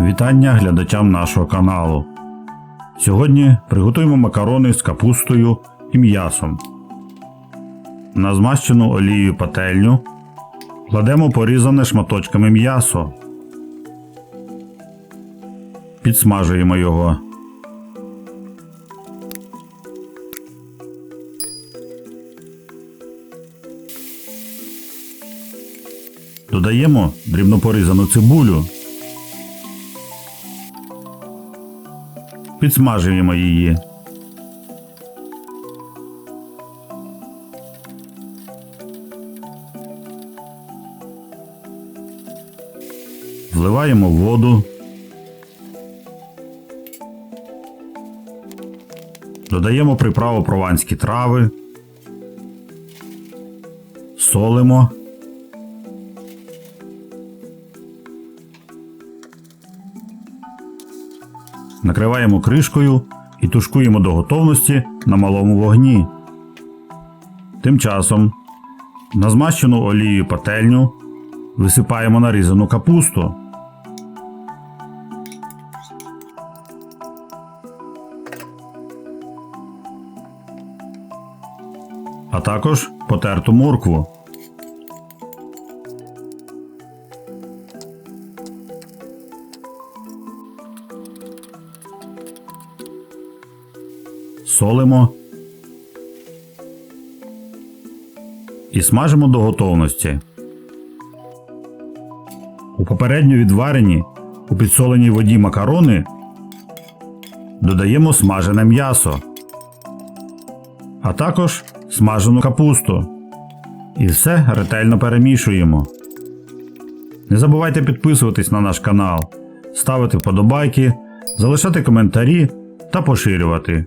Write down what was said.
Вітання глядачам нашого каналу. Сьогодні приготуємо макарони з капустою і м'ясом. На змащену олією пательню кладемо порізане шматочками м'ясо. Підсмажуємо його. Додаємо дрібно порізану цибулю. Підсмажуємо її. Вливаємо воду. Додаємо приправу прованські трави. Солимо. Накриваємо кришкою і тушкуємо до готовності на малому вогні. Тим часом на змащену олією пательню висипаємо нарізану капусту. А також потерту моркву. Солимо і смажимо до готовності. У попередньо відварені у підсоленій воді макарони додаємо смажене м'ясо, а також смажену капусту. І все ретельно перемішуємо. Не забувайте підписуватись на наш канал, ставити вподобайки, залишати коментарі та поширювати.